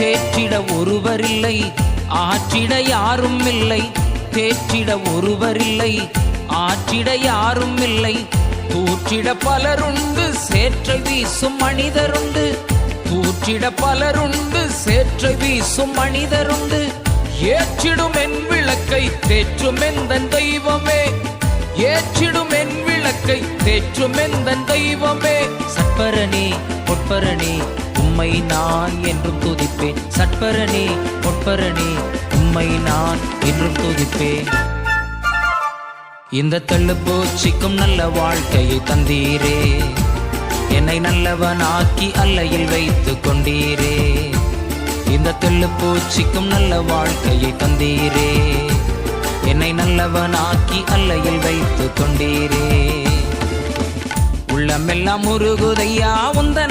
தேற்றிட ஒருவரில்லை. ஆற்றிட யாரும் இல்லை தேற்றிட ஒருவரில்லை. ஆற்றிட யாரும் இல்லை தூற்றிட பலருண்டு சேற்றை வீசும் மனிதருண்டு. தூற்றிட பலருண்டு சேற்றை வீசும் மனிதருண்டு. ஏற்றிடும் என் விளக்கை தேற்றும் எந்தன் தெய்வமே. ஏற்றிடும் என் விளக்கை தேற்றும் எந்தன் தெய்வமே. பொற்பரணி உம்மை நான் என்றும் துதிப்பேன். சட்பரணி பொற்பரணி உம்மை நான் என்றும் துதிப்பேன். இந்த தள்ளுப்பூச்சிக்கும் நல்ல வாழ்க்கையை தந்தீரே. என்னை நல்லவனாக்கி அல்லையில் வைத்து கொண்டீரே. இந்த தெள்ளுப்பூச்சிக்கும் நல்ல வாழ்க்கையை தந்தீரே. என்னை நல்லவனாக்கி அல்லையில் வைத்து கொண்டீரே. உள்ளமெல்லாம் முருகுதையா உந்தன்